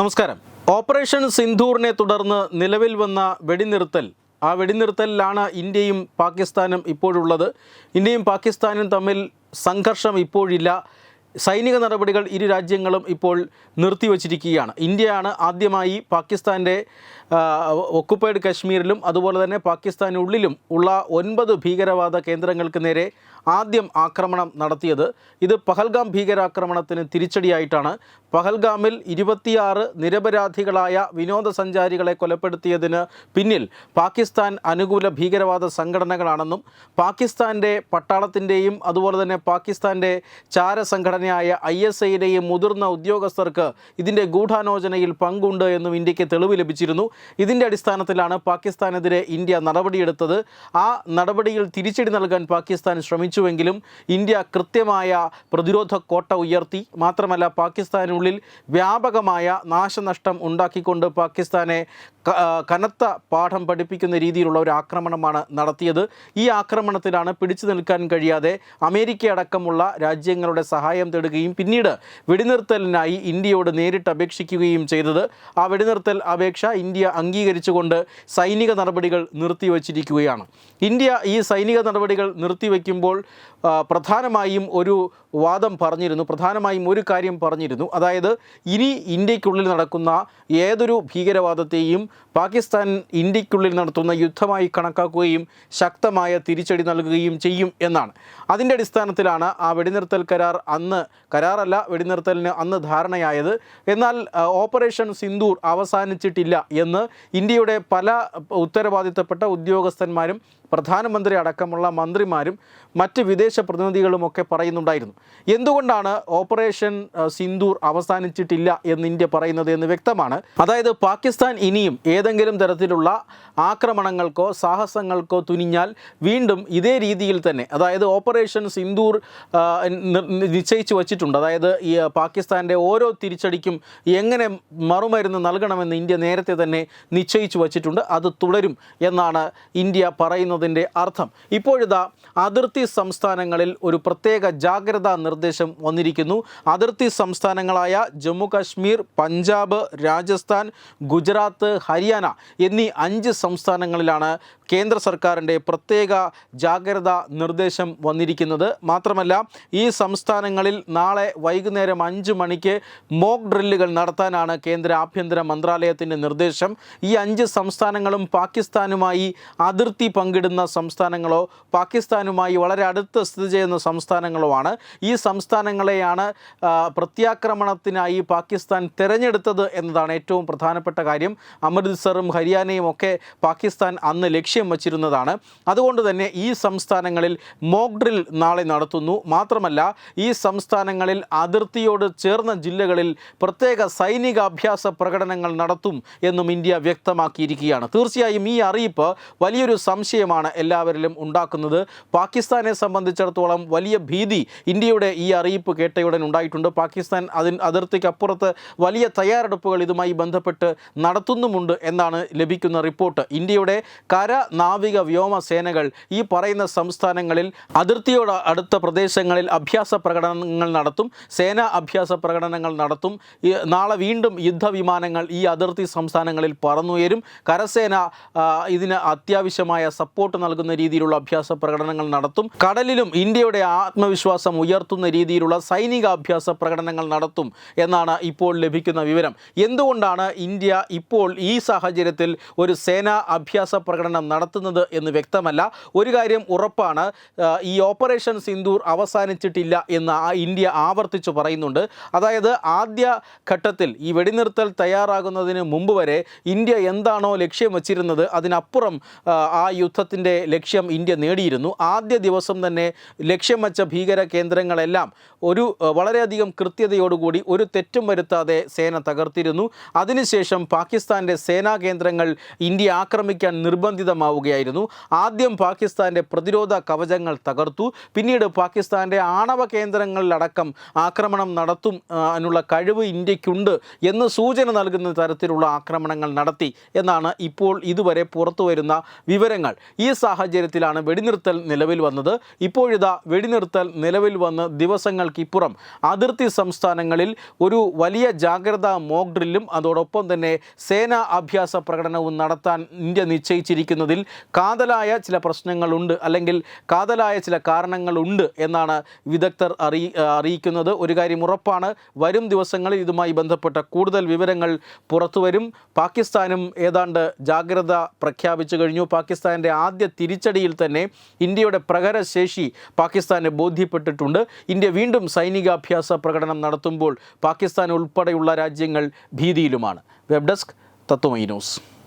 നമസ്കാരം. ഓപ്പറേഷൻ സിന്ധൂറിനെ തുടർന്ന് നിലവിൽ വന്ന വെടിനിർത്തൽ. ആ വെടിനിർത്തലിലാണ് ഇന്ത്യയും പാകിസ്ഥാനും ഇപ്പോഴുള്ളത്. ഇന്ത്യയും പാകിസ്ഥാനും തമ്മിൽ സംഘർഷം ഇപ്പോഴില്ല. സൈനിക നടപടികൾ ഇരു രാജ്യങ്ങളും ഇപ്പോൾ നിർത്തിവച്ചിരിക്കുകയാണ്. ഇന്ത്യയാണ് ആദ്യമായി പാകിസ്ഥാന്റെ ഒക്കുപ്പൈഡ് കശ്മീരിലും അതുപോലെ തന്നെ പാകിസ്ഥാനുള്ളിലും ഉള്ള ഒൻപത് ഭീകരവാദ കേന്ദ്രങ്ങൾക്ക് നേരെ ആദ്യം ആക്രമണം നടത്തിയത്. ഇത് പഹൽഗാം ഭീകരാക്രമണത്തിന് തിരിച്ചടിയായിട്ടാണ് പഹൽഗാമിൽ ഇരുപത്തിയാറ് നിരപരാധികളായ വിനോദസഞ്ചാരികളെ കൊലപ്പെടുത്തിയതിന് പിന്നിൽ പാകിസ്ഥാൻ അനുകൂല ഭീകരവാദ സംഘടനകളാണെന്നും പാകിസ്ഥാന്റെ പട്ടാളത്തിന്റെയും അതുപോലെ തന്നെ പാകിസ്ഥാന്റെ ചാരസംഘടനയായ ഐ എസ് ഐയിലെയും മുതിർന്ന ഉദ്യോഗസ്ഥർക്ക് ഇതിന്റെ ഗൂഢാലോചനയിൽ പങ്കുണ്ട് എന്നും ഇന്ത്യയ്ക്ക് തെളിവ് ലഭിച്ചിരുന്നു. ഇതിന്റെ അടിസ്ഥാനത്തിലാണ് പാകിസ്ഥാനെതിരെ ഇന്ത്യ നടപടിയെടുത്തത്. ആ നടപടിയിൽ തിരിച്ചടി നൽകാൻ പാകിസ്ഥാൻ ശ്രമിച്ചുവെങ്കിലും ഇന്ത്യ കൃത്യമായ പ്രതിരോധ കോട്ട ഉയർത്തി. മാത്രമല്ല പാകിസ്ഥാനുള്ളിൽ വ്യാപകമായ നാശനഷ്ടം ഉണ്ടാക്കിക്കൊണ്ട് പാകിസ്ഥാനെ കനത്ത പാഠം പഠിപ്പിക്കുന്ന രീതിയിലുള്ള ഒരു ആക്രമണമാണ് നടത്തിയത്. ഈ ആക്രമണത്തിലാണ് പിടിച്ചു നിൽക്കാൻ കഴിയാതെ അമേരിക്ക അടക്കമുള്ള രാജ്യങ്ങളുടെ സഹായം തേടുകയും പിന്നീട് വെടിനിർത്തലിനായി ഇന്ത്യയോട് നേരിട്ട് അപേക്ഷിക്കുകയും ചെയ്തത്. ആ വെടിനിർത്തൽ അപേക്ഷ ഇന്ത്യ അംഗീകരിച്ചുകൊണ്ട് സൈനിക നടപടികൾ നിർത്തിവച്ചിരിക്കുകയാണ്. ഇന്ത്യ ഈ സൈനിക നടപടികൾ നിർത്തിവെക്കുമ്പോൾ പ്രധാനമായും ഒരു വാദം പറഞ്ഞിരുന്നു പ്രധാനമായും ഒരു കാര്യം പറഞ്ഞിരുന്നു. അതായത് ഇനി ഇന്ത്യക്കുള്ളിൽ നടക്കുന്ന ഏതൊരു ഭീകരവാദത്തെയും പാകിസ്ഥാൻ ഇന്ത്യക്കുള്ളിൽ നടത്തുന്ന യുദ്ധമായി കണക്കാക്കുകയും ശക്തമായ തിരിച്ചടി നൽകുകയും ചെയ്യും എന്നാണ്. അതിന്റെ അടിസ്ഥാനത്തിലാണ് ആ വെടിനിർത്തൽ കരാർ അന്ന് കരാറല്ല വെടിനിർത്തലിന് അന്ന് ധാരണയായത്. എന്നാൽ ഓപ്പറേഷൻ സിന്ദൂർ അവസാനിച്ചിട്ടില്ല എന്ന് ഇന്ത്യയുടെ പല ഉത്തരവാദിത്തപ്പെട്ട ഉദ്യോഗസ്ഥന്മാരും പ്രധാനമന്ത്രി അടക്കമുള്ള മന്ത്രിമാരും മറ്റ് വിദേശ പ്രതിനിധികളുമൊക്കെ പറയുന്നുണ്ടായിരുന്നു. എന്തുകൊണ്ടാണ് ഓപ്പറേഷൻ സിന്ദൂർ അവസാനിച്ചിട്ടില്ല എന്ന് ഇന്ത്യ പറയുന്നത് എന്ന് വ്യക്തമാണ്. അതായത് പാകിസ്ഥാൻ ഇനിയും ഏതെങ്കിലും തരത്തിലുള്ള ആക്രമണങ്ങൾക്കോ സാഹസങ്ങൾക്കോ തുനിഞ്ഞാൽ വീണ്ടും ഇതേ രീതിയിൽ തന്നെ അതായത് ഓപ്പറേഷൻ സിന്ദൂർ നിശ്ചയിച്ചു വച്ചിട്ടുണ്ട്. അതായത് ഈ പാകിസ്ഥാന്റെ ഓരോ തിരിച്ചടിക്കും എങ്ങനെ മറുമരുന്ന് നൽകണമെന്ന് ഇന്ത്യ നേരത്തെ തന്നെ നിശ്ചയിച്ചു വച്ചിട്ടുണ്ട്. അത് തുടരും എന്നാണ് ഇന്ത്യ പറയുന്നതിന്റെ അർത്ഥം. ഇപ്പോഴിതാ അതിർത്തി സംസ്ഥാനങ്ങളിൽ ഒരു പ്രത്യേക ജാഗ്രതാ നിർദ്ദേശം വന്നിരിക്കുന്നു. അതിർത്തി സംസ്ഥാനങ്ങളായ ജമ്മു കാശ്മീർ പഞ്ചാബ് രാജസ്ഥാൻ ഗുജറാത്ത് ഹരിയാന എന്നീ അഞ്ച് സംസ്ഥാനങ്ങളിലാണ് കേന്ദ്ര സർക്കാരിന്റെ പ്രത്യേക ജാഗ്രതാ നിർദ്ദേശം വന്നിരിക്കുന്നത്. മാത്രമല്ല ഈ സംസ്ഥാനങ്ങളിൽ നാളെ വൈകുന്നേരം അഞ്ച് മണിക്ക് മോക്ക് ഡ്രില്ലുകൾ നടത്താനാണ് കേന്ദ്ര ആഭ്യന്തര മന്ത്രാലയത്തിന്റെ നിർദ്ദേശം. ഈ അഞ്ച് സംസ്ഥാനങ്ങളും പാകിസ്ഥാനുമായി അതിർത്തി പങ്കിടുന്ന സംസ്ഥാനങ്ങളോ പാകിസ്ഥാനുമായി വളരെ അടുത്ത് സ്ഥിതി ചെയ്യുന്ന സംസ്ഥാനങ്ങളോ ആണ് ഈ സംസ്ഥാനങ്ങളെയാണ് പ്രത്യാക്രമണത്തിനായി പാകിസ്ഥാൻ തിരഞ്ഞെടുത്തത് എന്നതാണ് ഏറ്റവും പ്രധാനപ്പെട്ട കാര്യം. അമൃത്സറും ഹരിയാനയും ഒക്കെ പാകിസ്ഥാൻ അന്ന് ലക്ഷ്യം വച്ചിരുന്നതാണ്. അതുകൊണ്ട് തന്നെ ഈ സംസ്ഥാനങ്ങളിൽ മോക്ക് ഡ്രിൽ നാളെ നടത്തുന്നു. മാത്രമല്ല ഈ സംസ്ഥാനങ്ങളിൽ അതിർത്തിയോട് ചേർന്ന ജില്ലകളിൽ പ്രത്യേക സൈനികാഭ്യാസ പ്രകടനങ്ങൾ നടത്തും എന്നും ഇന്ത്യ വ്യക്തമാക്കിയിരിക്കുകയാണ്. തീർച്ചയായും ഈ അറിയിപ്പ് വലിയൊരു സംശയമാണ് എല്ലാവരിലും ഉണ്ടാക്കുന്നത്. പാകിസ്ഥാനെ സംബന്ധിച്ചിടത്തോളം വലിയ ഭീതി ഇന്ത്യയുടെ ഈ അറിയിപ്പ് കേട്ടയുടൻ ഉണ്ടായിട്ടുണ്ട്. പാകിസ്ഥാൻ അതിന് അതിർത്തിക്കപ്പുറത്ത് വലിയ തയ്യാറെടുപ്പുകൾ ഇതുമായി ബന്ധപ്പെട്ട് നടത്തുന്നുമുണ്ട് എന്നാണ് ലഭിക്കുന്ന റിപ്പോർട്ട്. ഇന്ത്യയുടെ കര നാവിക വ്യോമ സേനകൾ ഈ പറയുന്ന സംസ്ഥാനങ്ങളിൽ അതിർത്തിയോട് അടുത്ത പ്രദേശങ്ങളിൽ അഭ്യാസ പ്രകടനങ്ങൾ നടത്തും സേനാ അഭ്യാസ പ്രകടനങ്ങൾ നടത്തും. നാളെ വീണ്ടും യുദ്ധവിമാനങ്ങൾ ഈ അതിർത്തി സംസ്ഥാനങ്ങളിൽ പറന്നുയരും. കരസേന ഇതിന് അത്യാവശ്യമായ സപ്പോർട്ട് നൽകുന്ന രീതിയിലുള്ള അഭ്യാസ പ്രകടനങ്ങൾ നടത്തും. കടലിലും ഇന്ത്യയുടെ ആത്മവിശ്വാസം ഉയർത്തുന്ന രീതിയിലുള്ള സൈനിക അഭ്യാസ പ്രകടനങ്ങൾ നടത്തും എന്നാണ് ഇപ്പോൾ ലഭിക്കുന്ന വിവരം. എന്തുകൊണ്ടാണ് ഇന്ത്യ ഇപ്പോൾ ഈ സാഹചര്യത്തിൽ ഒരു സേനാ അഭ്യാസ പ്രകടനം എന്ന് വ്യക്തമല്ല. ഒരു കാര്യം ഉറപ്പാണ് ഈ ഓപ്പറേഷൻ സിന്ദൂർ അവസാനിച്ചിട്ടില്ല എന്ന് ഇന്ത്യ ആവർത്തിച്ചു പറയുന്നുണ്ട്. അതായത് ആദ്യ ഘട്ടത്തിൽ ഈ വെടിനിർത്തൽ തയ്യാറാകുന്നതിന് മുമ്പ് വരെ ഇന്ത്യ എന്താണോ ലക്ഷ്യം വച്ചിരുന്നത് അതിനപ്പുറം ആ, യുദ്ധത്തിന്റെ ലക്ഷ്യം ഇന്ത്യ നേടിയിരുന്നു. ആദ്യ ദിവസം തന്നെ ലക്ഷ്യം വച്ച ഭീകര കേന്ദ്രങ്ങളെല്ലാം ഒരു വളരെയധികം കൃത്യതയോടുകൂടി ഒരു തെറ്റും വരുത്താതെ സേന തകർത്തിരുന്നു. അതിനുശേഷം പാകിസ്ഥാന്റെ സേനാ കേന്ദ്രങ്ങൾ ഇന്ത്യ ആക്രമിക്കാൻ നിർബന്ധിതമായി വ്യക്തമാവുകയായിരുന്നു ആദ്യം പാകിസ്ഥാന്റെ പ്രതിരോധ കവചങ്ങൾ തകർത്തു. പിന്നീട് പാകിസ്ഥാന്റെ ആണവ കേന്ദ്രങ്ങളിലടക്കം ആക്രമണം നടത്തും അതിനുള്ള കഴിവ് ഇന്ത്യക്കുണ്ട് എന്ന് സൂചന നൽകുന്ന തരത്തിലുള്ള ആക്രമണങ്ങൾ നടത്തി എന്നാണ് ഇപ്പോൾ ഇതുവരെ പുറത്തു വരുന്ന വിവരങ്ങൾ. ഈ സാഹചര്യത്തിലാണ് വെടിനിർത്തൽ നിലവിൽ വന്നത്. ഇപ്പോഴിതാ വെടിനിർത്തൽ നിലവിൽ വന്ന് ദിവസങ്ങൾക്കിപ്പുറം അതിർത്തി സംസ്ഥാനങ്ങളിൽ ഒരു വലിയ ജാഗ്രതാ മോക്ക് ഡ്രില്ലും അതോടൊപ്പം തന്നെ സേനാ അഭ്യാസ പ്രകടനവും നടത്താൻ ഇന്ത്യ നിശ്ചയിച്ചിരിക്കുന്നതിൽ കാതലായ ചില പ്രശ്നങ്ങളുണ്ട് അല്ലെങ്കിൽ കാതലായ ചില കാരണങ്ങളുണ്ട് എന്നാണ് വിദഗ്ധർ അറിയി അറിയിക്കുന്നത്. ഒരു കാര്യം ഉറപ്പാണ് വരും ദിവസങ്ങളിൽ ഇതുമായി ബന്ധപ്പെട്ട കൂടുതൽ വിവരങ്ങൾ പുറത്തുവരും പാകിസ്ഥാനും ഏതാണ്ട് ജാഗ്രത പ്രഖ്യാപിച്ചു കഴിഞ്ഞു. പാകിസ്ഥാന്റെ ആദ്യ തിരിച്ചടിയിൽ തന്നെ ഇന്ത്യയുടെ പ്രകരശേഷി പാകിസ്ഥാന് ബോധ്യപ്പെട്ടിട്ടുണ്ട്. ഇന്ത്യ വീണ്ടും സൈനികാഭ്യാസ പ്രകടനം നടത്തുമ്പോൾ പാകിസ്ഥാൻ ഉൾപ്പെടെയുള്ള രാജ്യങ്ങൾ ഭീതിയിലുമാണ്. Web desk Tatwamayi news.